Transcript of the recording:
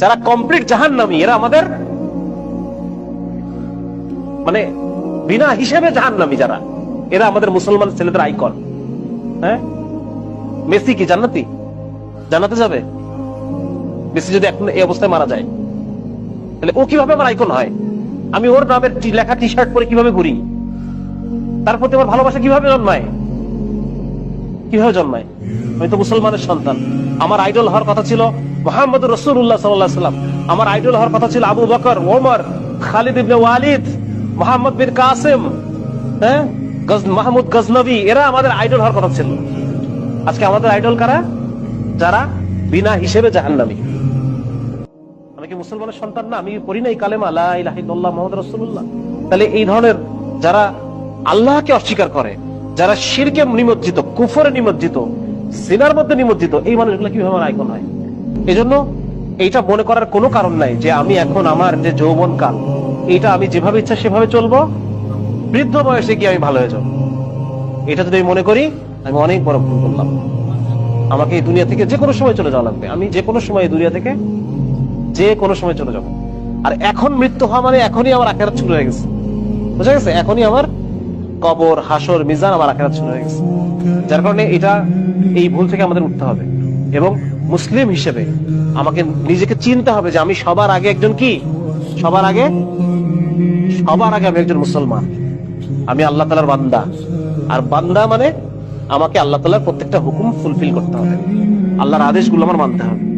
যারা কমপ্লিট জাহান্নামী, এরা আমাদের মানে বিনা হিসেবে জাহান্নামী যারা। এরা আমাদের মুসলমান ছেলেদের আইকন। হ্যাঁ? মেসি কি জান্নাতি? জান্নাতে যাবে? মেসি যদি এখন এই অবস্থায় মারা যায়, তাহলে ও কীভাবে আমার আইকন হয়? আমি ওর নামের লেখা টি শার্ট পরে কীভাবে ঘুরি? তার প্রতি আমার ভালোবাসা কীভাবে জন্মায়? কীভাবে জন্মায়? আমি তো মুসলমানের সন্তান। আমার আইডল হওয়ার কথা ছিল মোহাম্মদ রসুল্লাহ সাল্লাম আমার আইডল হওয়ার কথা ছিল আবু বকর, ওমর, খালিদ ইবনে ওয়ালিদ, মোহাম্মদ বিন কাসেম হ্যাঁ? মাহমুদ গজনবী, এরা আমাদের আইডল হওয়ার কথা ছিল। আজকে আমাদের আইডল কারা? যারা বিনা হিসেবে জাহান্নামী। আমি কি মুসলমানের সন্তান না? আমি পড়ি নাই কালেমা, লা ইলাহা ইল্লাল্লাহ মুহাম্মাদুর তাহলে এই ধরনের যারা আল্লাহকে অস্বীকার করে, যারা শিরকে নিমজ্জিত, কুফরে নিমজ্জিত, সিনার মধ্যে নিমজ্জিত, এই মানুষগুলো কীভাবে আইকন হয়? এজন্য এইটা মনে করার কোনো কারণ নাই যে আমি এখন আমার যে যৌবন কাল, এইটা আমি যেভাবে ইচ্ছা সেভাবে চলবো। বৃদ্ধ বয়সে গিয়ে আমি ভালো হয়ে যাব। এটা যদি আমি মনে করি, আমি অনেক বড় ভুল করলাম। আমাকে এই দুনিয়া থেকে যে কোনো সময় চলে যাওয়া লাগবে। আমি যে কোনো সময় এই দুনিয়া থেকে যে কোনো সময় চলে যাব। আর এখন মৃত্যু হওয়া মানে এখনই আমার আখেরাত শুরু হয়ে গেছে। বুঝা গেছে? এখনই আমার কবর, হাসর, মিজান আমার আখেরাত শুরু হয়ে গেছে। যার কারণে এটা এই ভুল থেকে আমাদের উঠতে হবে। এবং মুসলিম হিসেবে আমাকে নিজেকে চিনতে হবে যে আমি সবার আগে একজন কি? সবার আগে? সবার আগে আমি একজন মুসলমান। আমি আল্লাহ তালার বান্দা। আর বান্দা মানে আমাকে আল্লাহ তালার প্রত্যেকটা হুকুম ফুলফিল করতে হবে। আল্লাহর আদেশগুলো আমার মানতে হবে।